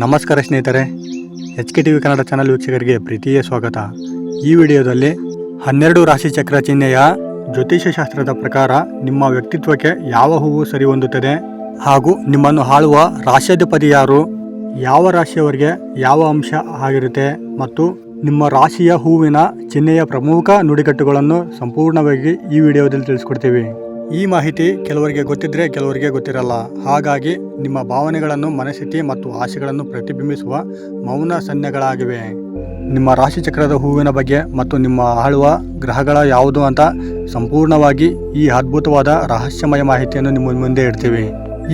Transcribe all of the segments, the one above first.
ನಮಸ್ಕಾರ ಸ್ನೇಹಿತರೆ H K T V Kannada channel ವೀಕ್ಷಕರಿಗೆ ಪ್ರೀತಿಯ ಸ್ವಾಗತ. ಈ ವಿಡಿಯೋದಲ್ಲಿ ಹನ್ನೆರಡು ರಾಶಿ ಚಕ್ರ ಚಿಹ್ನೆಯ ಜ್ಯೋತಿಷ್ಯ ಶಾಸ್ತ್ರದ ಪ್ರಕಾರ ನಿಮ್ಮ ವ್ಯಕ್ತಿತ್ವಕ್ಕೆ ಯಾವ ಹೂವು ಸರಿ ಹೊಂದುತ್ತದೆ ಹಾಗೂ ನಿಮ್ಮನ್ನು ಆಳುವ ರಾಶ್ಯಾಧಿಪತಿ ಯಾರು, ಯಾವ ರಾಶಿಯವರಿಗೆ ಯಾವ ಅಂಶ ಆಗಿರುತ್ತೆ ಮತ್ತು ನಿಮ್ಮ ರಾಶಿಯ ಹೂವಿನ ಚಿಹ್ನೆಯ ಪ್ರಮುಖ ನುಡಿಗಟ್ಟುಗಳನ್ನು ಸಂಪೂರ್ಣವಾಗಿ ಈ ವಿಡಿಯೋದಲ್ಲಿ ತಿಳಿಸ್ಕೊಡ್ತೀವಿ. ಈ ಮಾಹಿತಿ ಕೆಲವರಿಗೆ ಗೊತ್ತಿದ್ರೆ ಕೆಲವರಿಗೆ ಗೊತ್ತಿರಲ್ಲ. ಹಾಗಾಗಿ ನಿಮ್ಮ ಭಾವನೆಗಳನ್ನು ಮನಸ್ಥಿತಿ ಮತ್ತು ಆಶೆಗಳನ್ನು ಪ್ರತಿಬಿಂಬಿಸುವ ಮೌನ ಸನ್ನೆಗಳಾಗಿವೆ. ನಿಮ್ಮ ರಾಶಿಚಕ್ರದ ಹೂವಿನ ಬಗ್ಗೆ ಮತ್ತು ನಿಮ್ಮ ಆಳುವ ಗ್ರಹಗಳ ಯಾವುದು ಅಂತ ಸಂಪೂರ್ಣವಾಗಿ ಈ ಅದ್ಭುತವಾದ ರಹಸ್ಯಮಯ ಮಾಹಿತಿಯನ್ನು ನಿಮ್ಮ ಮುಂದೆ ಇಡ್ತೀವಿ.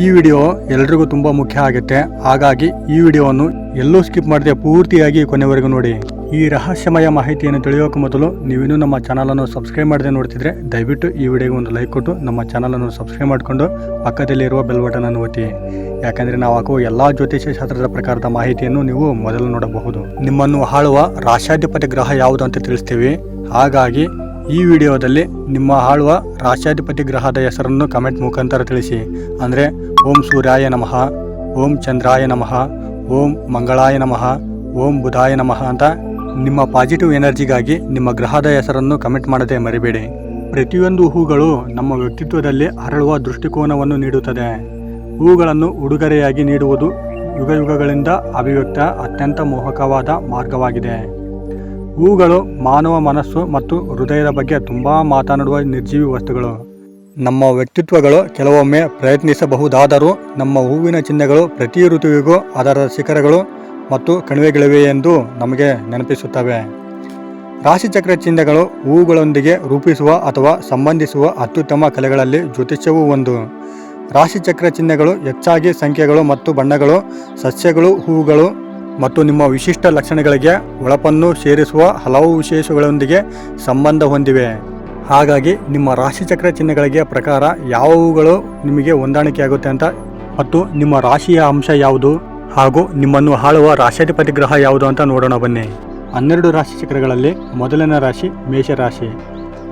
ಈ ವಿಡಿಯೋ ಎಲ್ರಿಗೂ ತುಂಬ ಮುಖ್ಯ ಆಗುತ್ತೆ. ಹಾಗಾಗಿ ಈ ವಿಡಿಯೋವನ್ನು ಎಲ್ಲೂ ಸ್ಕಿಪ್ ಮಾಡದೆ ಪೂರ್ತಿಯಾಗಿ ಕೊನೆವರೆಗೂ ನೋಡಿ. ಈ ರಹಸ್ಯಮಯ ಮಾಹಿತಿಯನ್ನು ತಿಳಿಯೋಕೆ ಮೊದಲು ನೀವಿನ್ನೂ ನಮ್ಮ ಚಾನಲನ್ನು ಸಬ್ಸ್ಕ್ರೈಬ್ ಮಾಡದೆ ನೋಡ್ತಿದ್ರೆ ದಯವಿಟ್ಟು ಈ ವಿಡಿಯೋಗೆ ಒಂದು ಲೈಕ್ ಕೊಟ್ಟು ನಮ್ಮ ಚಾನಲನ್ನು ಸಬ್ಸ್ಕ್ರೈಬ್ ಮಾಡಿಕೊಂಡು ಪಕ್ಕದಲ್ಲಿರುವ ಬೆಲ್ ಬಟನ್ ಅನ್ನು ಒತ್ತಿ. ಯಾಕಂದ್ರೆ ನಾವು ಹಾಕುವ ಎಲ್ಲ ಜ್ಯೋತಿಷ್ಯ ಶಾಸ್ತ್ರದ ಪ್ರಕಾರದ ಮಾಹಿತಿಯನ್ನು ನೀವು ಮೊದಲು ನೋಡಬಹುದು. ನಿಮ್ಮನ್ನು ಆಳುವ ರಾಷ್ಟ್ರಾಧಿಪತಿ ಗ್ರಹ ಯಾವುದು ಅಂತ ತಿಳಿಸ್ತೀವಿ. ಹಾಗಾಗಿ ಈ ವಿಡಿಯೋದಲ್ಲಿ ನಿಮ್ಮ ಆಳುವ ರಾಷ್ಟ್ರಾಧಿಪತಿ ಗ್ರಹದ ಹೆಸರನ್ನು ಕಮೆಂಟ್ ಮುಖಾಂತರ ತಿಳಿಸಿ. ಅಂದರೆ ಓಂ ಸೂರ್ಯಾಯ ನಮಃ, ಓಂ ಚಂದ್ರಾಯ ನಮಃ, ಓಂ ಮಂಗಳಾಯ ನಮಃ, ಓಂ ಬುಧಾಯ ನಮಃ ಅಂತ ನಿಮ್ಮ ಪಾಸಿಟಿವ್ ಎನರ್ಜಿಗಾಗಿ ನಿಮ್ಮ ಗ್ರಹದ ಹೆಸರನ್ನು ಕಮೆಂಟ್ ಮಾಡದೆ ಮರಿಬೇಡಿ. ಪ್ರತಿಯೊಂದು ಹೂಗಳು ನಮ್ಮ ವ್ಯಕ್ತಿತ್ವದಲ್ಲಿ ಹರಳುವ ದೃಷ್ಟಿಕೋನವನ್ನು ನೀಡುತ್ತದೆ. ಹೂಗಳನ್ನು ಉಡುಗೊರೆಯಾಗಿ ನೀಡುವುದು ಯುಗ ಯುಗಗಳಿಂದ ಅಭಿವ್ಯಕ್ತ ಅತ್ಯಂತ ಮೋಹಕವಾದ ಮಾರ್ಗವಾಗಿದೆ. ಹೂಗಳು ಮಾನವ ಮನಸ್ಸು ಮತ್ತು ಹೃದಯದ ಬಗ್ಗೆ ತುಂಬ ಮಾತನಾಡುವ ನಿರ್ಜೀವಿ ವಸ್ತುಗಳು. ನಮ್ಮ ವ್ಯಕ್ತಿತ್ವಗಳು ಕೆಲವೊಮ್ಮೆ ಪ್ರಯತ್ನಿಸಬಹುದಾದರೂ ನಮ್ಮ ಹೂವಿನ ಚಿಹ್ನೆಗಳು ಪ್ರತಿ ಋತುವಿಗೂ ಅದರ ಶಿಖರಗಳು ಮತ್ತು ಕಣಿವೆಗಳಿವೆ ಎಂದು ನಮಗೆ ನೆನಪಿಸುತ್ತವೆ. ರಾಶಿಚಕ್ರ ಚಿಹ್ನೆಗಳು ಹೂವುಗಳೊಂದಿಗೆ ರೂಪಿಸುವ ಅಥವಾ ಸಂಬಂಧಿಸುವ ಅತ್ಯುತ್ತಮ ಕಲೆಗಳಲ್ಲಿ ಜ್ಯೋತಿಷ್ಯವೂ ಒಂದು. ರಾಶಿಚಕ್ರ ಚಿಹ್ನೆಗಳು ಹೆಚ್ಚಾಗಿ ಸಂಖ್ಯೆಗಳು ಮತ್ತು ಬಣ್ಣಗಳು, ಸಸ್ಯಗಳು, ಹೂವುಗಳು ಮತ್ತು ನಿಮ್ಮ ವಿಶಿಷ್ಟ ಲಕ್ಷಣಗಳಿಗೆ ಒಳಪನ್ನು ಸೇರಿಸುವ ಹಲವು ವಿಶೇಷಗಳೊಂದಿಗೆ ಸಂಬಂಧ ಹೊಂದಿವೆ. ಹಾಗಾಗಿ ನಿಮ್ಮ ರಾಶಿಚಕ್ರ ಚಿಹ್ನೆಗಳಿಗೆ ಪ್ರಕಾರ ಯಾವ ಹೂಗಳು ನಿಮಗೆ ಹೊಂದಾಣಿಕೆಯಾಗುತ್ತೆ ಅಂತ ಮತ್ತು ನಿಮ್ಮ ರಾಶಿಯ ಅಂಶ ಯಾವುದು? ಹಾಗೂ ನಿಮ್ಮನ್ನು ಆಳುವ ರಾಶಾಧಿಪತಿ ಗ್ರಹ ಯಾವುದು ಅಂತ ನೋಡೋಣ ಬನ್ನಿ. ಹನ್ನೆರಡು ರಾಶಿ ಚಕ್ರಗಳಲ್ಲಿ ಮೊದಲನೇ ರಾಶಿ ಮೇಷರಾಶಿ.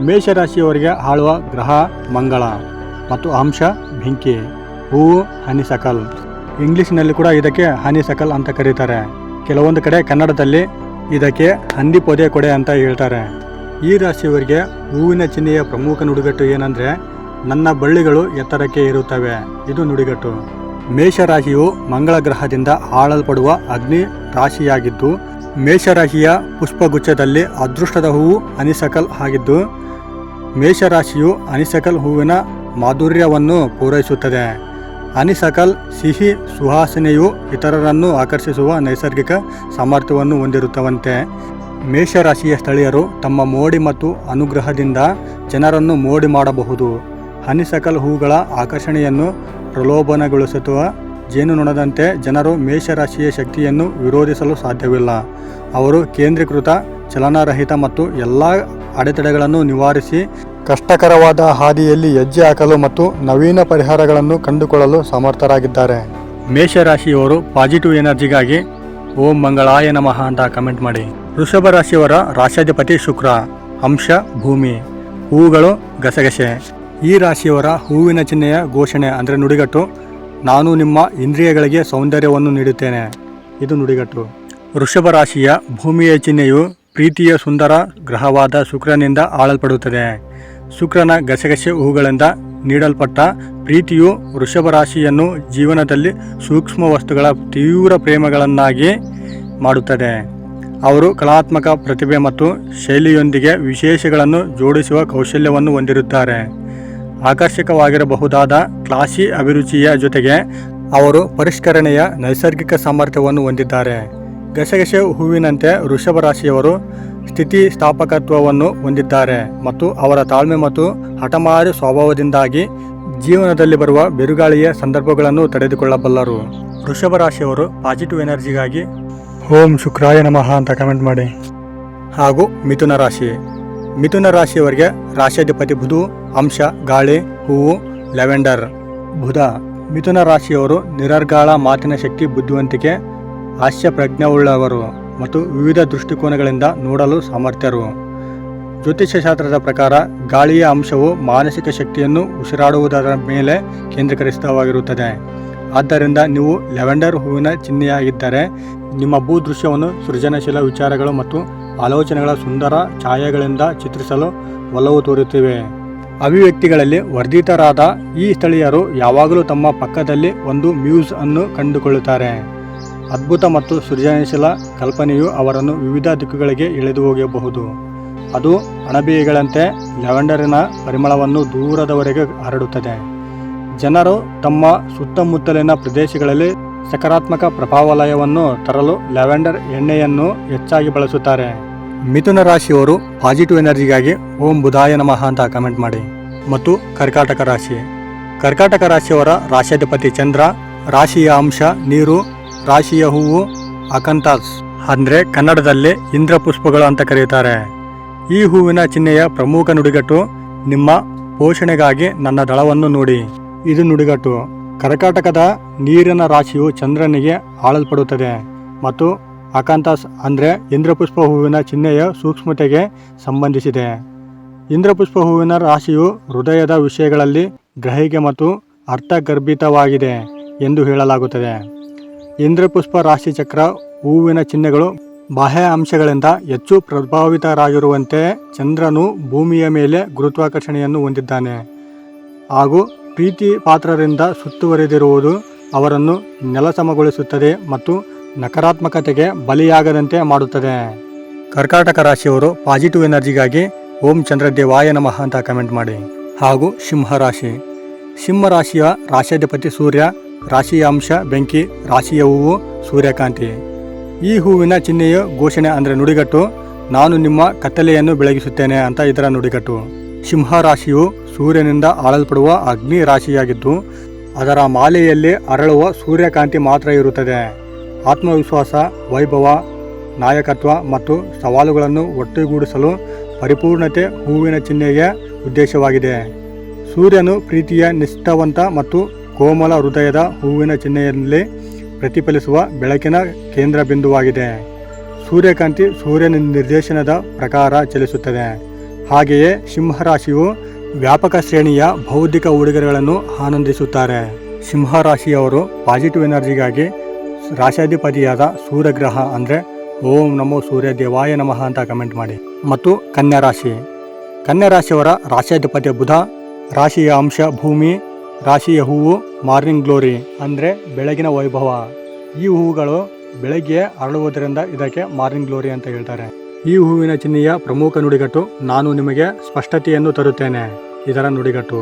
ಮೇಷರಾಶಿಯವರಿಗೆ ಆಳುವ ಗ್ರಹ ಮಂಗಳ ಮತ್ತು ಅಂಶ ಬೆಂಕಿ ಹೂವು ಹನಿಸಕಲ್. ಇಂಗ್ಲೀಷ್ನಲ್ಲಿ ಕೂಡ ಇದಕ್ಕೆ ಹನಿಸಕಲ್ ಅಂತ ಕರೀತಾರೆ. ಕೆಲವೊಂದು ಕಡೆ ಕನ್ನಡದಲ್ಲಿ ಇದಕ್ಕೆ ಹಂದಿ ಪೊದೆ ಕೊಡೆ ಅಂತ ಹೇಳ್ತಾರೆ. ಈ ರಾಶಿಯವರಿಗೆ ಹೂವಿನ ಚಿಹ್ನೆಯ ಪ್ರಮುಖ ನುಡಿಗಟ್ಟು ಏನಂದರೆ, ನನ್ನ ಬಳ್ಳಿಗಳು ಎತ್ತರಕ್ಕೆ ಇರುತ್ತವೆ. ಇದು ನುಡಿಗಟ್ಟು. ಮೇಷರಾಶಿಯು ಮಂಗಳ ಗ್ರಹದಿಂದ ಆಳಲ್ಪಡುವ ಅಗ್ನಿ ರಾಶಿಯಾಗಿದ್ದು, ಮೇಷರಾಶಿಯ ಪುಷ್ಪಗುಚ್ಛದಲ್ಲಿ ಅದೃಷ್ಟದ ಹೂವು ಅನಿಸಕಲ್ ಆಗಿದ್ದು, ಮೇಷರಾಶಿಯು ಅನಿಸಕಲ್ ಹೂವಿನ ಮಾಧುರ್ಯವನ್ನು ಪೂರೈಸುತ್ತದೆ. ಅನಿಸಕಲ್, ಸಿಹಿ ಸುಹಾಸನೆಯು ಇತರರನ್ನು ಆಕರ್ಷಿಸುವ ನೈಸರ್ಗಿಕ ಸಾಮರ್ಥ್ಯವನ್ನು ಹೊಂದಿರುತ್ತವಂತೆ. ಮೇಷರಾಶಿಯ ಸ್ಥಳೀಯರು ತಮ್ಮ ಮೋಡಿ ಮತ್ತು ಅನುಗ್ರಹದಿಂದ ಜನರನ್ನು ಮೋಡಿ ಮಾಡಬಹುದು. ಹನಿಸಕಲ್ ಹೂಗಳ ಆಕರ್ಷಣೆಯನ್ನು ಪ್ರಲೋಭನಗೊಳಿಸುವ ಜೇನುನೊಣದಂತೆ ಜನರು ಮೇಷರಾಶಿಯ ಶಕ್ತಿಯನ್ನು ವಿರೋಧಿಸಲು ಸಾಧ್ಯವಿಲ್ಲ. ಅವರು ಕೇಂದ್ರೀಕೃತ, ಚಲನರಹಿತ ಮತ್ತು ಎಲ್ಲ ಅಡೆತಡೆಗಳನ್ನು ನಿವಾರಿಸಿ ಕಷ್ಟಕರವಾದ ಹಾದಿಯಲ್ಲಿ ಹೆಜ್ಜೆ ಹಾಕಲು ಮತ್ತು ನವೀನ ಪರಿಹಾರಗಳನ್ನು ಕಂಡುಕೊಳ್ಳಲು ಸಮರ್ಥರಾಗಿದ್ದಾರೆ. ಮೇಷರಾಶಿಯವರು ಪಾಸಿಟಿವ್ ಎನರ್ಜಿಗಾಗಿ ಓಂ ಮಂಗಳಾಯ ನಮಃ ಅಂತ ಕಮೆಂಟ್ ಮಾಡಿ. ವೃಷಭ ರಾಶಿಯವರ ರಾಶಾಧಿಪತಿ ಶುಕ್ರ, ಅಂಶ ಭೂಮಿ, ಹೂಗಳು ಗಸಗಸೆ. ಈ ರಾಶಿಯವರ ಹೂವಿನ ಚಿಹ್ನೆಯ ಘೋಷಣೆ ಅಂದರೆ ನುಡಿಗಟ್ಟು. ನಾನು ನಿಮ್ಮ ಇಂದ್ರಿಯಗಳಿಗೆ ಸೌಂದರ್ಯವನ್ನು ನೀಡುತ್ತೇನೆ. ಇದು ನುಡಿಗಟ್ಟು. ವೃಷಭ ರಾಶಿಯ ಭೂಮಿಯ ಚಿಹ್ನೆಯು ಪ್ರೀತಿಯ ಸುಂದರ ಗ್ರಹವಾದ ಶುಕ್ರನಿಂದ ಆಳಲ್ಪಡುತ್ತದೆ. ಶುಕ್ರನ ಗಸಗಸೆ ಹೂಗಳಿಂದ ನೀಡಲ್ಪಟ್ಟ ಪ್ರೀತಿಯು ವೃಷಭ ರಾಶಿಯನ್ನು ಜೀವನದಲ್ಲಿ ಸೂಕ್ಷ್ಮ ವಸ್ತುಗಳ ತೀವ್ರ ಪ್ರೇಮಗಳನ್ನಾಗಿ ಮಾಡುತ್ತದೆ. ಅವರು ಕಲಾತ್ಮಕ ಪ್ರತಿಭೆ ಮತ್ತು ಶೈಲಿಯೊಂದಿಗೆ ವಿಶೇಷಗಳನ್ನು ಜೋಡಿಸುವ ಕೌಶಲ್ಯವನ್ನು ಹೊಂದಿರುತ್ತಾರೆ. ಆಕರ್ಷಕವಾಗಿರಬಹುದಾದ ಕ್ಲಾಸಿ ಅಭಿರುಚಿಯ ಜೊತೆಗೆ ಅವರು ಪರಿಷ್ಕರಣೆಯ ನೈಸರ್ಗಿಕ ಸಾಮರ್ಥ್ಯವನ್ನು ಹೊಂದಿದ್ದಾರೆ. ಗಸಗಸೆ ಹೂವಿನಂತೆ ಋಷಭ ರಾಶಿಯವರು ಸ್ಥಿತಿಸ್ಥಾಪಕತ್ವವನ್ನು ಹೊಂದಿದ್ದಾರೆ ಮತ್ತು ಅವರ ತಾಳ್ಮೆ ಮತ್ತು ಹಠಮಾರಿ ಸ್ವಭಾವದಿಂದಾಗಿ ಜೀವನದಲ್ಲಿ ಬರುವ ಬಿರುಗಾಳಿಯ ಸಂದರ್ಭಗಳನ್ನು ತಡೆದುಕೊಳ್ಳಬಲ್ಲರು. ಋಷಭ ರಾಶಿಯವರು ಪಾಸಿಟಿವ್ ಎನರ್ಜಿಗಾಗಿ ಓಂ ಶುಕ್ರಾಯ ನಮಃ ಅಂತ ಕಮೆಂಟ್ ಮಾಡಿ. ಹಾಗೂ ಮಿಥುನ ರಾಶಿ. ಮಿಥುನ ರಾಶಿಯವರಿಗೆ ರಾಶ್ಯಾಧಿಪತಿ ಬುಧು, ಅಂಶ, ಗಾಳಿ, ಹೂವು, ಲ್ಯಾವೆಂಡರ್. ಬುಧ, ಮಿಥುನ ರಾಶಿಯವರು ನಿರರ್ಗಾಳ ಮಾತಿನ ಶಕ್ತಿ, ಬುದ್ಧಿವಂತಿಕೆ, ಹಾಸ್ಯ ಪ್ರಜ್ಞೆಯುಳ್ಳವರು ಮತ್ತು ವಿವಿಧ ದೃಷ್ಟಿಕೋನಗಳಿಂದ ನೋಡಲು ಸಾಮರ್ಥ್ಯರು. ಜ್ಯೋತಿಷ್ಯ ಶಾಸ್ತ್ರದ ಪ್ರಕಾರ ಗಾಳಿಯ ಅಂಶವು ಮಾನಸಿಕ ಶಕ್ತಿಯನ್ನು ಉಸಿರಾಡುವುದರ ಮೇಲೆ ಕೇಂದ್ರೀಕರಿಸಿತವಾಗಿರುತ್ತದೆ ಆದ್ದರಿಂದ ನೀವು ಲ್ಯಾವೆಂಡರ್ ಹೂವಿನ ಚಿಹ್ನೆಯಾಗಿದ್ದರೆ ನಿಮ್ಮ ಭೂದೃಶ್ಯವನ್ನು ಸೃಜನಶೀಲ ವಿಚಾರಗಳು ಮತ್ತು ಆಲೋಚನೆಗಳ ಸುಂದರ ಛಾಯೆಗಳಿಂದ ಚಿತ್ರಿಸಲು ಒಲವು ತೋರುತ್ತಿವೆ. ಅಭಿವ್ಯಕ್ತಿಗಳಲ್ಲಿ ವರ್ಧಿತರಾದ ಈ ಸ್ಥಳೀಯರು ಯಾವಾಗಲೂ ತಮ್ಮ ಪಕ್ಕದಲ್ಲಿ ಒಂದು ಮ್ಯೂಸ್ ಅನ್ನು ಕಂಡುಕೊಳ್ಳುತ್ತಾರೆ. ಅದ್ಭುತ ಮತ್ತು ಸೃಜನಶೀಲ ಕಲ್ಪನೆಯು ಅವರನ್ನು ವಿವಿಧ ದಿಕ್ಕುಗಳಿಗೆ ಎಳೆದು ಹೋಗಬಹುದು. ಅದು ಅಣಬೆಗಳಂತೆ ಲ್ಯಾವೆಂಡರಿನ ಪರಿಮಳವನ್ನು ದೂರದವರೆಗೆ ಹರಡುತ್ತದೆ. ಜನರು ತಮ್ಮ ಸುತ್ತಮುತ್ತಲಿನ ಪ್ರದೇಶಗಳಲ್ಲಿ ಸಕಾರಾತ್ಮಕ ಪ್ರಭಾವಲಯವನ್ನು ತರಲು ಲ್ಯಾವೆಂಡರ್ ಎಣ್ಣೆಯನ್ನು ಹೆಚ್ಚಾಗಿ ಬಳಸುತ್ತಾರೆ. ಮಿಥುನ ರಾಶಿಯವರು ಪಾಸಿಟಿವ್ ಎನರ್ಜಿಗಾಗಿ ಓಂ ಬುಧಾಯ ನಮಃ ಅಂತ ಕಮೆಂಟ್ ಮಾಡಿ. ಮತ್ತು ಕರ್ಕಾಟಕ ರಾಶಿ. ಕರ್ಕಾಟಕ ರಾಶಿಯವರ ರಾಶ್ಯಾಧಿಪತಿ ಚಂದ್ರ, ರಾಶಿಯ ಅಂಶ ನೀರು, ರಾಶಿಯ ಹೂವು, ಅಕಂತಾಸ್. ಅಂದರೆ ಕನ್ನಡದಲ್ಲಿ ಇಂದ್ರಪುಷ್ಪಗಳು ಅಂತ ಕರೆಯುತ್ತಾರೆ. ಈ ಹೂವಿನ ಚಿಹ್ನೆಯ ಪ್ರಮುಖ ನುಡಿಗಟ್ಟು ನಿಮ್ಮ ಪೋಷಣೆಗಾಗಿ ನನ್ನ ದಳವನ್ನು ನೋಡಿ. ಇದು ನುಡಿಗಟ್ಟು. ಕರ್ಕಾಟಕದ ನೀರಿನ ರಾಶಿಯು ಚಂದ್ರನಿಗೆ ಆಳಲ್ಪಡುತ್ತದೆ ಮತ್ತು ಅಕಾಂತಾಸ್ ಅಂದರೆ ಇಂದ್ರಪುಷ್ಪ ಹೂವಿನ ಚಿಹ್ನೆಯ ಸೂಕ್ಷ್ಮತೆಗೆ ಸಂಬಂಧಿಸಿದೆ. ಇಂದ್ರಪುಷ್ಪ ಹೂವಿನ ರಾಶಿಯು ಹೃದಯದ ವಿಷಯಗಳಲ್ಲಿ ಗ್ರಹಿಕೆ ಮತ್ತು ಅರ್ಥಗರ್ಭಿತವಾಗಿದೆ ಎಂದು ಹೇಳಲಾಗುತ್ತದೆ. ಇಂದ್ರಪುಷ್ಪ ರಾಶಿ ಚಕ್ರ ಹೂವಿನ ಚಿಹ್ನೆಗಳು ಬಾಹ್ಯ ಅಂಶಗಳಿಂದ ಹೆಚ್ಚು ಪ್ರಭಾವಿತರಾಗಿರುವಂತೆ ಚಂದ್ರನು ಭೂಮಿಯ ಮೇಲೆ ಗುರುತ್ವಾಕರ್ಷಣೆಯನ್ನು ಹೊಂದಿದ್ದಾನೆ ಹಾಗೂ ಪ್ರೀತಿ ಪಾತ್ರರಿಂದ ಸುತ್ತುವರೆದಿರುವುದು ಅವರನ್ನು ನೆಲಸಮಗೊಳಿಸುತ್ತದೆ ಮತ್ತು ನಕಾರಾತ್ಮಕತೆಗೆ ಬಲಿಯಾಗದಂತೆ ಮಾಡುತ್ತದೆ. ಕರ್ಕಾಟಕ ರಾಶಿಯವರು ಪಾಸಿಟಿವ್ ಎನರ್ಜಿಗಾಗಿ ಓಂ ಚಂದ್ರದೇವಾಯ ನಮಃ ಅಂತ ಕಮೆಂಟ್ ಮಾಡಿ. ಹಾಗೂ ಸಿಂಹ ರಾಶಿ. ಸಿಂಹ ರಾಶಿಯ ರಾಶ್ಯಾಧಿಪತಿ ಸೂರ್ಯ ರಾಶಿಯ ಅಂಶ ಬೆಂಕಿ, ರಾಶಿಯ ಹೂವು, ಸೂರ್ಯಕಾಂತಿ. ಈ ಹೂವಿನ ಚಿಹ್ನೆಯು ಘೋಷಣೆ ಅಂದರೆ ನುಡಿಗಟ್ಟು, ನಾನು ನಿಮ್ಮ ಕತ್ತಲೆಯನ್ನು ಬೆಳಗಿಸುತ್ತೇನೆ ಅಂತ ಇದರ ನುಡಿಗಟ್ಟು. ಸಿಂಹ ರಾಶಿಯು ಸೂರ್ಯನಿಂದ ಆಳಲ್ಪಡುವ ಅಗ್ನಿ ರಾಶಿಯಾಗಿದ್ದು, ಅದರ ಮಾಲೆಯಲ್ಲಿ ಅರಳುವ ಸೂರ್ಯಕಾಂತಿ ಮಾತ್ರ ಇರುತ್ತದೆ. ಆತ್ಮವಿಶ್ವಾಸ, ವೈಭವ, ನಾಯಕತ್ವ ಮತ್ತು ಸವಾಲುಗಳನ್ನು ಒಟ್ಟುಗೂಡಿಸಲು ಪರಿಪೂರ್ಣತೆ ಹೂವಿನ ಚಿಹ್ನೆಯ ಉದ್ದೇಶವಾಗಿದೆ. ಸೂರ್ಯನು ಪ್ರೀತಿಯ ನಿಷ್ಠಾವಂತ ಮತ್ತು ಕೋಮಲ ಹೃದಯದ ಹೂವಿನ ಚಿಹ್ನೆಯಲ್ಲಿ ಪ್ರತಿಫಲಿಸುವ ಬೆಳಕಿನ ಕೇಂದ್ರ ಬಿಂದುವಾಗಿದೆ ಸೂರ್ಯಕಾಂತಿ ಸೂರ್ಯನ ನಿರ್ದೇಶನದ ಪ್ರಕಾರ ಚಲಿಸುತ್ತದೆ. ಹಾಗೆಯೇ ಸಿಂಹರಾಶಿಯು ವ್ಯಾಪಕ ಶ್ರೇಣಿಯ ಬೌದ್ಧಿಕ ಉಡುಗೊರೆಗಳನ್ನು ಆನಂದಿಸುತ್ತಾರೆ. ಸಿಂಹರಾಶಿಯವರು ಪಾಸಿಟಿವ್ ಎನರ್ಜಿಗಾಗಿ ರಾಶಾಧಿಪತಿಯಾದ ಸೂರ್ಯಗ್ರಹ ಅಂದರೆ ಓಂ ನಮೋ ಸೂರ್ಯ ದೇವಾಯ ನಮಃ ಅಂತ ಕಮೆಂಟ್ ಮಾಡಿ. ಮತ್ತು ಕನ್ಯಾ ರಾಶಿ. ಕನ್ಯಾ ರಾಶಿಯವರ ರಾಶಾಧಿಪತಿ ಬುಧ, ರಾಶಿಯ ಅಂಶ ಭೂಮಿ, ರಾಶಿಯ ಹೂವು ಮಾರ್ನಿಂಗ್ ಗ್ಲೋರಿ ಅಂದರೆ ಬೆಳಗಿನ ವೈಭವ. ಈ ಹೂವುಗಳು ಬೆಳಗ್ಗೆ ಅರಳುವುದರಿಂದ ಇದಕ್ಕೆ ಮಾರ್ನಿಂಗ್ ಗ್ಲೋರಿ ಅಂತ ಹೇಳ್ತಾರೆ. ಈ ಹೂವಿನ ಚಿಹ್ನೆಯ ಪ್ರಮುಖ ನುಡಿಗಟ್ಟು ನಾನು ನಿಮಗೆ ಸ್ಪಷ್ಟತೆಯನ್ನು ತರುತ್ತೇನೆ. ಇದರ ನುಡಿಗಟ್ಟು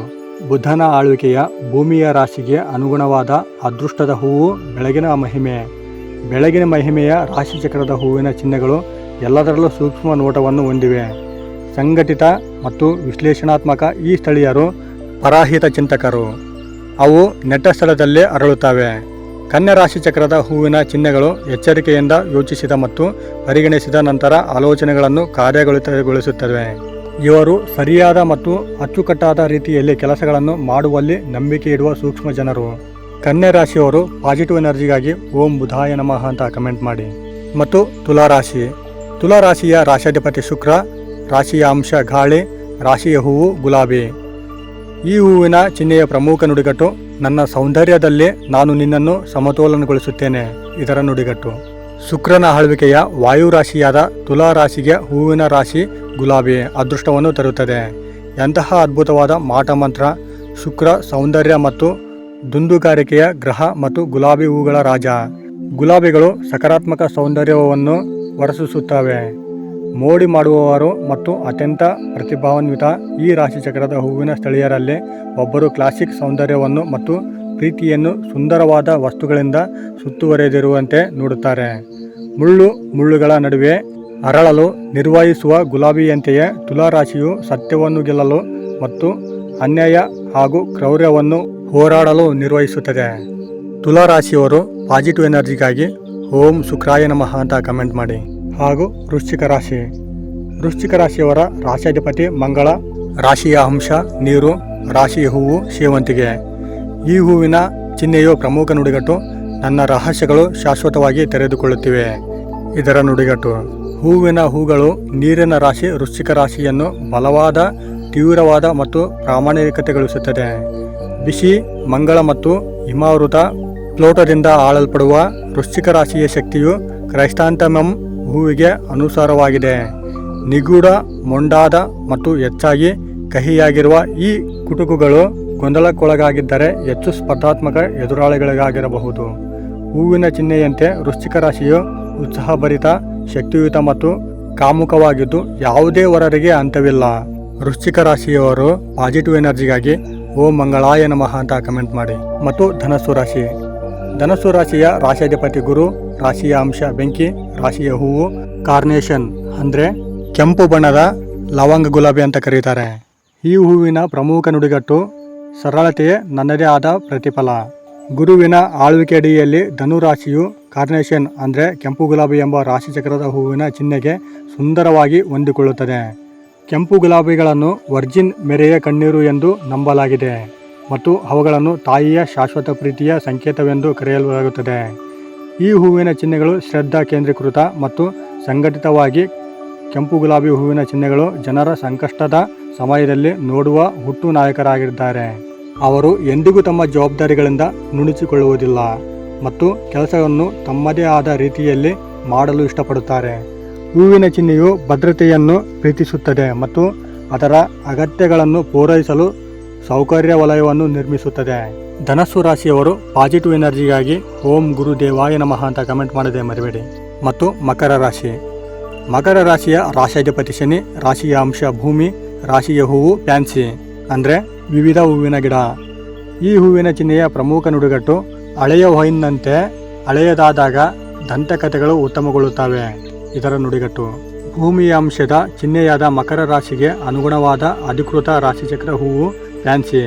ಬುದ್ಧನ ಆಳ್ವಿಕೆಯ ಭೂಮಿಯ ರಾಶಿಗೆ ಅನುಗುಣವಾದ ಅದೃಷ್ಟದ ಹೂವು ಬೆಳಗಿನ ಮಹಿಮೆ. ಬೆಳಗಿನ ಮಹಿಮೆಯ ರಾಶಿಚಕ್ರದ ಹೂವಿನ ಚಿಹ್ನೆಗಳು ಎಲ್ಲದರಲ್ಲೂ ಸೂಕ್ಷ್ಮ ನೋಟವನ್ನು ಹೊಂದಿವೆ. ಸಂಘಟಿತ ಮತ್ತು ವಿಶ್ಲೇಷಣಾತ್ಮಕ ಈ ಸ್ಥಳೀಯರು ಪರಾಹಿತ ಚಿಂತಕರು. ಅವು ನೆಟ್ಟ ಸ್ಥಳದಲ್ಲೇ ಅರಳುತ್ತವೆ. ಕನ್ಯಾ ರಾಶಿ ಚಕ್ರದ ಹೂವಿನ ಚಿಹ್ನೆಗಳು ಎಚ್ಚರಿಕೆಯಿಂದ ಯೋಚಿಸಿದ ಮತ್ತು ಪರಿಗಣಿಸಿದ ನಂತರ ಆಲೋಚನೆಗಳನ್ನು ಕಾರ್ಯಗತಗೊಳಿಸುತ್ತವೆ. ಇವರು ಸರಿಯಾದ ಮತ್ತು ಅಚ್ಚುಕಟ್ಟಾದ ರೀತಿಯಲ್ಲಿ ಕೆಲಸಗಳನ್ನು ಮಾಡುವಲ್ಲಿ ನಂಬಿಕೆ ಇಡುವ ಸೂಕ್ಷ್ಮ ಜನರು. ಕನ್ಯಾ ರಾಶಿಯವರು ಪಾಸಿಟಿವ್ ಎನರ್ಜಿಗಾಗಿ ಓಂ ಬುಧಾಯ ನಮಃ ಅಂತ ಕಮೆಂಟ್ ಮಾಡಿ. ಮತ್ತು ತುಲಾರಾಶಿ. ತುಲಾರಾಶಿಯ ರಾಶಾಧಿಪತಿ ಶುಕ್ರ, ರಾಶಿಯ ಅಂಶ ಗಾಳಿ, ರಾಶಿಯ ಹೂವು ಗುಲಾಬಿ. ಈ ಹೂವಿನ ಚಿಹ್ನೆಯ ಪ್ರಮುಖ ನುಡಿಗಟ್ಟು ನನ್ನ ಸೌಂದರ್ಯದಲ್ಲಿ ನಾನು ನಿನ್ನನ್ನು ಸಮತೋಲನಗೊಳಿಸುತ್ತೇನೆ. ಇದರ ನುಡಿಗಟ್ಟು. ಶುಕ್ರನ ಆಳ್ವಿಕೆಯ ವಾಯು ರಾಶಿಯಾದ ತುಲಾ ರಾಶಿಗೆ ಹೂವಿನ ರಾಶಿ ಗುಲಾಬಿ ಅದೃಷ್ಟವನ್ನು ತರುತ್ತದೆ. ಎಂತಹ ಅದ್ಭುತವಾದ ಮಾಟಮಂತ್ರ ಶುಕ್ರ ಸೌಂದರ್ಯ ಮತ್ತು ದುಂದುಗಾರಿಕೆಯ ಗ್ರಹ ಮತ್ತು ಗುಲಾಬಿ ಹೂಗಳ ರಾಜ. ಗುಲಾಬಿಗಳು ಸಕಾರಾತ್ಮಕ ಸೌಂದರ್ಯವನ್ನು ಹೊರಸೂಸುತ್ತವೆ ಮೋಡಿ ಮಾಡುವವರು ಮತ್ತು ಅತ್ಯಂತ ಪ್ರತಿಭಾನ್ವಿತ ಈ ರಾಶಿಚಕ್ರದ ಹೂವಿನ ಸ್ಥಳೀಯರಲ್ಲಿ ಒಬ್ಬರು ಕ್ಲಾಸಿಕ್ ಸೌಂದರ್ಯವನ್ನು ಮತ್ತು ಪ್ರೀತಿಯನ್ನು ಸುಂದರವಾದ ವಸ್ತುಗಳಿಂದ ಸುತ್ತುವರೆದಿರುವಂತೆ ನೋಡುತ್ತಾರೆ. ಮುಳ್ಳು, ಮುಳ್ಳುಗಳ ನಡುವೆ ಅರಳಲು, ನಿರ್ವಹಿಸುವ ಗುಲಾಬಿಯಂತೆಯೇ ತುಲಾರಾಶಿಯು ಸತ್ಯವನ್ನು ಗೆಲ್ಲಲು ಮತ್ತು ಅನ್ಯಾಯ ಹಾಗೂ ಕ್ರೌರ್ಯವನ್ನು ಹೋರಾಡಲು ನಿರ್ವಹಿಸುತ್ತದೆ. ತುಲಾರಾಶಿಯವರು ಪಾಸಿಟಿವ್ ಎನರ್ಜಿಗಾಗಿ ಓಂ ಶುಕ್ರಾಯ ನಮಃ ಅಂತ ಕಮೆಂಟ್ ಮಾಡಿ. ಹಾಗೂ ವೃಶ್ಚಿಕ ರಾಶಿ. ವೃಶ್ಚಿಕ ರಾಶಿಯವರ ರಾಶಾಧಿಪತಿ ಮಂಗಳ, ರಾಶಿಯ ಅಂಶ ನೀರು ರಾಶಿಯ ಹೂವು ಸೇವಂತಿಗೆ. ಈ ಹೂವಿನ ಚಿಹ್ನೆಯು ಪ್ರಮುಖ ನುಡಿಗಟ್ಟು, ನನ್ನ ರಹಸ್ಯಗಳು ಶಾಶ್ವತವಾಗಿ ತೆರೆದುಕೊಳ್ಳುತ್ತಿವೆ. ಇದರ ನುಡಿಗಟ್ಟು. ಹೂವಿನ ಹೂಗಳು ನೀರಿನ ರಾಶಿ, ವೃಶ್ಚಿಕ ರಾಶಿಯನ್ನು ಬಲವಾದ, ತೀವ್ರವಾದ ಮತ್ತು ಪ್ರಾಮಾಣಿಕತೆಗೊಳಿಸುತ್ತದೆ. ಬಿಸಿ, ಮಂಗಳ ಮತ್ತು ಹಿಮಾವೃತ, ಪ್ಲೋಟದಿಂದ ಆಳಲ್ಪಡುವ ವೃಶ್ಚಿಕ ರಾಶಿಯ ಶಕ್ತಿಯು ಕ್ರೈಸ್ಟಾಂತಮಂ ಹೂವಿಗೆ ಅನುಸಾರವಾಗಿದೆ. ನಿಗೂಢ, ಮೊಂಡಾದ ಮತ್ತು ಹೆಚ್ಚಾಗಿ ಕಹಿಯಾಗಿರುವ ಈ ಕುಟುಕುಗಳು ಗೊಂದಲಕ್ಕೊಳಗಾಗಿದ್ದರೆ ಹೆಚ್ಚು ಸ್ಪರ್ಧಾತ್ಮಕ ಎದುರಾಳಿಗಳಿಗಾಗಿರಬಹುದು. ಹೂವಿನ ಚಿಹ್ನೆಯಂತೆ ವೃಶ್ಚಿಕ ರಾಶಿಯು ಉತ್ಸಾಹಭರಿತ, ಶಕ್ತಿಯುತ ಮತ್ತು ಕಾಮುಕವಾಗಿದ್ದು ಯಾವುದೇ ವರರಿಗೆ ಅಂತವಿಲ್ಲ ವೃಶ್ಚಿಕ ರಾಶಿಯವರು ಪಾಸಿಟಿವ್ ಎನರ್ಜಿಗಾಗಿ ಓಂ ಮಂಗಳಾಯ ನಮಃ ಅಂತ ಕಮೆಂಟ್ ಮಾಡಿ. ಮತ್ತು ಧನಸ್ಸು ರಾಶಿ. ಧನಸ್ಸು ರಾಶಿಯ ರಾಶಾಧಿಪತಿ ಗುರು, ರಾಶಿಯ ಅಂಶ ಬೆಂಕಿ ರಾಶಿಯ ಹೂವು, ಕಾರ್ನೇಷನ್ ಅಂದರೆ ಕೆಂಪು ಬಣ್ಣದ ಲವಂಗ ಗುಲಾಬಿ ಅಂತ ಕರೀತಾರೆ. ಈ ಹೂವಿನ ಪ್ರಮುಖ ನುಡಿಗಟ್ಟು ಸರಳತೆಯೇ ನನ್ನದೇ ಆದ ಪ್ರತಿಫಲ. ಗುರುವಿನ ಆಳ್ವಿಕೆ ಅಡಿಯಲ್ಲಿ ಧನು ರಾಶಿಯು ಕಾರ್ನೇಷನ್ ಅಂದರೆ ಕೆಂಪು ಗುಲಾಬಿ ಎಂಬ ರಾಶಿಚಕ್ರದ ಹೂವಿನ ಚಿಹ್ನೆಗೆ ಸುಂದರವಾಗಿ ಹೊಂದಿಕೊಳ್ಳುತ್ತದೆ. ಕೆಂಪು ಗುಲಾಬಿಗಳನ್ನು ವರ್ಜಿನ್ ಮೆರೆಯ ಕಣ್ಣೀರು ಎಂದು ನಂಬಲಾಗಿದೆ ಮತ್ತು ಅವುಗಳನ್ನು ತಾಯಿಯ ಶಾಶ್ವತ ಪ್ರೀತಿಯ ಸಂಕೇತವೆಂದು ಕರೆಯಲಾಗುತ್ತದೆ. ಈ ಹೂವಿನ ಚಿಹ್ನೆಗಳು ಶ್ರದ್ಧಾ ಕೇಂದ್ರೀಕೃತ ಮತ್ತು ಸಂಘಟಿತವಾಗಿ ಕೆಂಪು ಗುಲಾಬಿ ಹೂವಿನ ಚಿಹ್ನೆಗಳು ಜನರ ಸಂಕಷ್ಟದ ಸಮಯದಲ್ಲಿ ನೋಡುವ ಹುಟ್ಟು ನಾಯಕರಾಗಿದ್ದಾರೆ. ಅವರು ಎಂದಿಗೂ ತಮ್ಮ ಜವಾಬ್ದಾರಿಗಳಿಂದ ನುಣುಚಿಕೊಳ್ಳುವುದಿಲ್ಲ ಮತ್ತು ಕೆಲಸವನ್ನು ತಮ್ಮದೇ ಆದ ರೀತಿಯಲ್ಲಿ ಮಾಡಲು ಇಷ್ಟಪಡುತ್ತಾರೆ. ಹೂವಿನ ಚಿಹ್ನೆಯು ಭದ್ರತೆಯನ್ನು ಪ್ರೀತಿಸುತ್ತದೆ ಮತ್ತು ಅದರ ಅಗತ್ಯಗಳನ್ನು ಪೂರೈಸಲು ಸೌಕರ್ಯ ವಲಯವನ್ನು ನಿರ್ಮಿಸುತ್ತದೆ. ಧನಸ್ಸು ರಾಶಿಯವರು ಪಾಸಿಟಿವ್ ಎನರ್ಜಿಗಾಗಿ ಓಂ ಗುರು ದೇವಾಯ ನಮಃ ಅಂತ ಕಮೆಂಟ್ ಮಾಡದೆ ಮರಿಬೇಡಿ. ಮತ್ತು ಮಕರ ರಾಶಿ. ಮಕರ ರಾಶಿಯ ರಾಶಾಧಿಪತಿ ಶನಿ, ರಾಶಿಯ ಅಂಶ ಭೂಮಿ, ರಾಶಿಯ ಹೂವು ಪ್ಯಾನ್ಸಿ ಅಂದರೆ ವಿವಿಧ ಹೂವಿನ ಗಿಡ. ಈ ಹೂವಿನ ಚಿಹ್ನೆಯ ಪ್ರಮುಖ ನುಡಿಗಟ್ಟು ಹಳೆಯ ವೈನ್ನಂತೆ ಹಳೆಯದಾದಾಗ ದಂತಕಥೆಗಳು ಉತ್ತಮಗೊಳ್ಳುತ್ತವೆ. ಇದರ ನುಡಿಗಟ್ಟು. ಭೂಮಿಯ ಅಂಶದ ಚಿಹ್ನೆಯಾದ ಮಕರ ರಾಶಿಗೆ ಅನುಗುಣವಾದ ಅಧಿಕೃತ ರಾಶಿಚಕ್ರ ಹೂವು ಫ್ಯಾನ್ಸಿ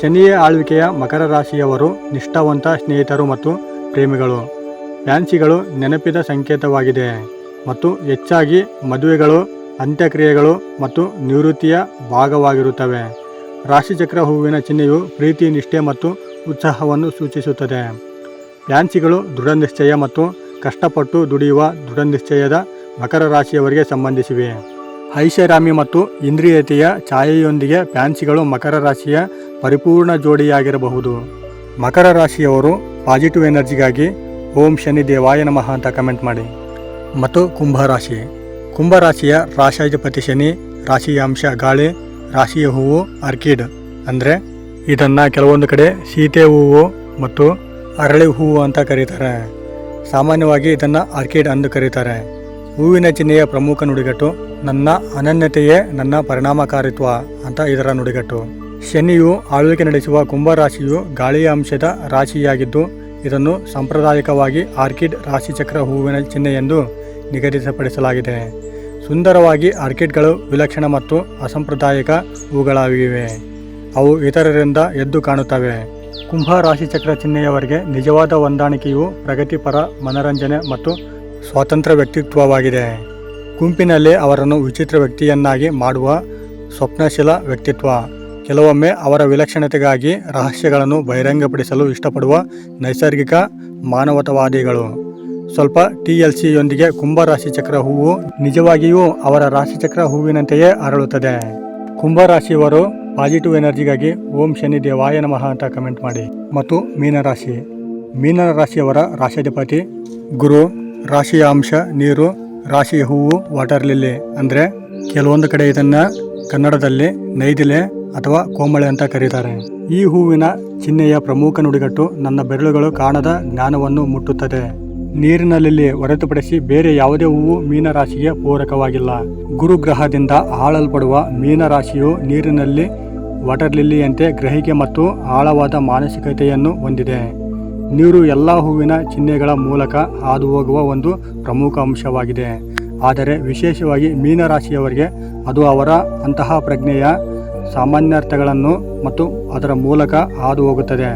ಶನಿಯ ಆಳ್ವಿಕೆಯ ಮಕರ ರಾಶಿಯವರು ನಿಷ್ಠಾವಂತ ಸ್ನೇಹಿತರು ಮತ್ತು ಪ್ರೇಮಿಗಳು. ಫ್ಯಾನ್ಸಿಗಳು ನೆನಪಿದ ಸಂಕೇತವಾಗಿದೆ ಮತ್ತು ಹೆಚ್ಚಾಗಿ ಮದುವೆಗಳು, ಅಂತ್ಯಕ್ರಿಯೆಗಳು ಮತ್ತು ನಿವೃತ್ತಿಯ ಭಾಗವಾಗಿರುತ್ತವೆ. ರಾಶಿಚಕ್ರ ಹೂವಿನ ಚಿಹ್ನೆಯು ಪ್ರೀತಿ, ನಿಷ್ಠೆ ಮತ್ತು ಉತ್ಸಾಹವನ್ನು ಸೂಚಿಸುತ್ತದೆ. ಫ್ಯಾನ್ಸಿಗಳು ದೃಢ ನಿಶ್ಚಯ ಮತ್ತು ಕಷ್ಟಪಟ್ಟು ದುಡಿಯುವ ದೃಢ ನಿಶ್ಚಯದ ಮಕರ ರಾಶಿಯವರಿಗೆ ಸಂಬಂಧಿಸಿವೆ. ಐಷಾರಾಮಿ ಮತ್ತು ಇಂದ್ರಿಯತೆಯ ಛಾಯೆಯೊಂದಿಗೆ ಫ್ಯಾನ್ಸಿಗಳು ಮಕರ ರಾಶಿಯ ಪರಿಪೂರ್ಣ ಜೋಡಿಯಾಗಿರಬಹುದು. ಮಕರ ರಾಶಿಯವರು ಪಾಸಿಟಿವ್ ಎನರ್ಜಿಗಾಗಿ ಓಂ ಶನಿ ದೇವಾಯ ನಮಃ ಅಂತ ಕಮೆಂಟ್ ಮಾಡಿ. ಮತ್ತು ಕುಂಭರಾಶಿ ಕುಂಭರಾಶಿಯ ರಾಶಾಧಿಪತಿ ಶನಿ ರಾಶಿಯ ಅಂಶ ಗಾಳಿ, ರಾಶಿಯ ಹೂವು, ಆರ್ಕಿಡ್. ಅಂದರೆ ಇದನ್ನು ಕೆಲವೊಂದು ಕಡೆ ಸೀತೆ ಹೂವು ಮತ್ತು ಅರಳಿ ಹೂವು ಅಂತ ಕರೀತಾರೆ. ಸಾಮಾನ್ಯವಾಗಿ ಇದನ್ನು ಆರ್ಕಿಡ್ ಅಂದು ಕರೀತಾರೆ. ಹೂವಿನ ಚಿಹ್ನೆಯ ಪ್ರಮುಖ ನುಡಿಗಟ್ಟು, ನನ್ನ ಅನನ್ಯತೆಯೇ ನನ್ನ ಪರಿಣಾಮಕಾರಿತ್ವ ಅಂತ ಇದರ ನುಡಿಗಟ್ಟು. ಶನಿಯು ಆಳ್ವಿಕೆ ನಡೆಸುವ ಕುಂಭರಾಶಿಯು ಗಾಳಿಯ ಅಂಶದ ರಾಶಿಯಾಗಿದ್ದು, ಇದನ್ನು ಸಾಂಪ್ರದಾಯಿಕವಾಗಿ ಆರ್ಕಿಡ್ ರಾಶಿಚಕ್ರ ಹೂವಿನ ಚಿಹ್ನೆ ಎಂದು ನಿಗದಿಪಡಿಸಲಾಗಿದೆ ಸುಂದರವಾಗಿ ಆರ್ಕಿಡ್ಗಳು ವಿಲಕ್ಷಣ ಮತ್ತು ಅಸಾಂಪ್ರದಾಯಿಕ ಹೂಗಳಾಗಿವೆ. ಅವು ಇತರರಿಂದ ಎದ್ದು ಕಾಣುತ್ತವೆ. ಕುಂಭ ರಾಶಿಚಕ್ರ ಚಿಹ್ನೆಯವರೆಗೆ ನಿಜವಾದ ಹೊಂದಾಣಿಕೆಯು ಪ್ರಗತಿಪರ ಮನರಂಜನೆ ಮತ್ತು ಸ್ವಾತಂತ್ರ್ಯ ವ್ಯಕ್ತಿತ್ವವಾಗಿದೆ. ಗುಂಪಿನಲ್ಲಿ ಅವರನ್ನು ವಿಚಿತ್ರ ವ್ಯಕ್ತಿಯನ್ನಾಗಿ ಮಾಡುವ ಸ್ವಪ್ನಶೀಲ ವ್ಯಕ್ತಿತ್ವ. ಕೆಲವೊಮ್ಮೆ ಅವರ ವಿಲಕ್ಷಣತೆಗಾಗಿ ರಹಸ್ಯಗಳನ್ನು ಬಹಿರಂಗಪಡಿಸಲು ಇಷ್ಟಪಡುವ ನೈಸರ್ಗಿಕ ಮಾನವತವಾದಿಗಳು. ಸ್ವಲ್ಪ ಟಿ ಎಲ್ ಸಿಯೊಂದಿಗೆ ಕುಂಭ ರಾಶಿಚಕ್ರ ಹೂವು ನಿಜವಾಗಿಯೂ ಅವರ ರಾಶಿಚಕ್ರ ಹೂವಿನಂತೆಯೇ ಅರಳುತ್ತದೆ. ಕುಂಭ ರಾಶಿಯವರು ಪಾಸಿಟಿವ್ ಎನರ್ಜಿಗಾಗಿ ಓಂ ಶನಿ ದೇವಾಯ ನಮಃ ಅಂತ ಕಮೆಂಟ್ ಮಾಡಿ. ಮತ್ತು ಮೀನರಾಶಿ. ಮೀನರಾಶಿಯವರ ರಾಶಿಯವರ ರಾಶಿಯಾಧಿಪತಿ ಗುರು ರಾಶಿಯ ಅಂಶ ನೀರು ರಾಶಿಯ ಹೂವು ವಾಟರ್ ಲಿಲ್ಲಿ ಅಂದರೆ ಕೆಲವೊಂದು ಕಡೆ ಇದನ್ನು ಕನ್ನಡದಲ್ಲಿ ನೈದಿಲೆ ಅಥವಾ ಕೋಮಳೆ ಅಂತ ಕರೀತಾರೆ. ಈ ಹೂವಿನ ಚಿಹ್ನೆಯ ಪ್ರಮುಖ ನುಡಿಗಟ್ಟು ನನ್ನ ಬೆರಳುಗಳು ಕಾಣದ ಜ್ಞಾನವನ್ನು ಮುಟ್ಟುತ್ತದೆ. ನೀರಿನ ಲಿಲ್ಲಿ ಹೊರತುಪಡಿಸಿ ಬೇರೆ ಯಾವುದೇ ಹೂವು ಮೀನರಾಶಿಗೆ ಪೂರಕವಾಗಿಲ್ಲ. ಗುರು ಗ್ರಹದಿಂದ ಆಳಲ್ಪಡುವ ಮೀನರಾಶಿಯು ನೀರಿನಲ್ಲಿ ವಾಟರ್ ಲಿಲ್ಲಿಯಂತೆ ಗ್ರಹಿಕೆ ಮತ್ತು ಆಳವಾದ ಮಾನಸಿಕತೆಯನ್ನು ಹೊಂದಿದೆ. ನೀರು ಎಲ್ಲ ಹೂವಿನ ಚಿಹ್ನೆಗಳ ಮೂಲಕ ಹಾದು ಹೋಗುವ ಒಂದು ಪ್ರಮುಖ ಅಂಶವಾಗಿದೆ. ಆದರೆ ವಿಶೇಷವಾಗಿ ಮೀನರಾಶಿಯವರಿಗೆ ಅದು ಅವರ ಅಂತಹ ಪ್ರಜ್ಞೆಯ ಸಾಮಾನ್ಯಾರ್ಥಗಳನ್ನು ಮತ್ತು ಅದರ ಮೂಲಕ ಹಾದು ಹೋಗುತ್ತದೆ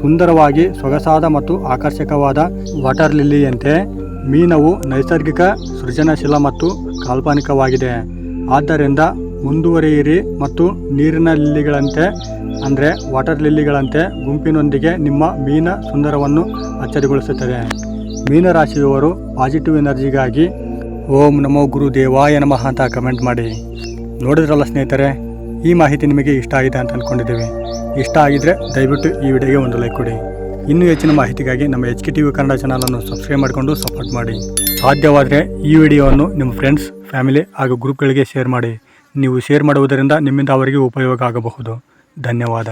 ಸುಂದರವಾಗಿ ಸೊಗಸಾದ ಮತ್ತು ಆಕರ್ಷಕವಾದ ವಾಟರ್ ಲಿಲ್ಲಿಯಂತೆ ಮೀನವು ನೈಸರ್ಗಿಕ ಸೃಜನಶೀಲ ಮತ್ತು ಕಾಲ್ಪನಿಕವಾಗಿದೆ. ಆದ್ದರಿಂದ ಮುಂದುವರಿಯಿರಿ ಮತ್ತು ನೀರಿನ ಲಿಲ್ಲಿಗಳಂತೆ ಅಂದರೆ ವಾಟರ್ ಲಿಲ್ಲಿಗಳಂತೆ ಗುಂಪಿನೊಂದಿಗೆ ನಿಮ್ಮ ಮೀನ ಸುಂದರವನ್ನು ಅಚ್ಚರಿಗೊಳಿಸುತ್ತದೆ. ಮೀನರಾಶಿಯವರು ಪಾಸಿಟಿವ್ ಎನರ್ಜಿಗಾಗಿ ಓಂ ನಮೋ ಗುರು ದೇವಾಯ ನಮಃ ಅಂತ ಕಮೆಂಟ್ ಮಾಡಿ. ನೋಡಿದ್ರಲ್ಲ ಸ್ನೇಹಿತರೆ, ಈ ಮಾಹಿತಿ ನಿಮಗೆ ಇಷ್ಟ ಆಗಿದೆ ಅಂತ ಅಂದ್ಕೊಂಡಿದ್ದೀವಿ ಇಷ್ಟ ಆಗಿದ್ರೆ ದಯವಿಟ್ಟು ಈ ವಿಡಿಯೋಗೆ ಒಂದು ಲೈಕ್ ಕೊಡಿ. ಇನ್ನೂ ಹೆಚ್ಚಿನ ಮಾಹಿತಿಗಾಗಿ ನಮ್ಮ H K T V Kannada ಚಾನಲನ್ನು ಸಬ್ಸ್ಕ್ರೈಬ್ ಮಾಡಿಕೊಂಡು ಸಪೋರ್ಟ್ ಮಾಡಿ. ಸಾಧ್ಯವಾದರೆ ಈ ವಿಡಿಯೋವನ್ನು ನಿಮ್ಮ ಫ್ರೆಂಡ್ಸ್ ಫ್ಯಾಮಿಲಿ ಹಾಗೂ ಗ್ರೂಪ್ಗಳಿಗೆ ಶೇರ್ ಮಾಡಿ. ನೀವು ಶೇರ್ ಮಾಡುವುದರಿಂದ ನಿಮ್ಮಿಂದ ಅವರಿಗೆ ಉಪಯೋಗ ಆಗಬಹುದು. ಧನ್ಯವಾದ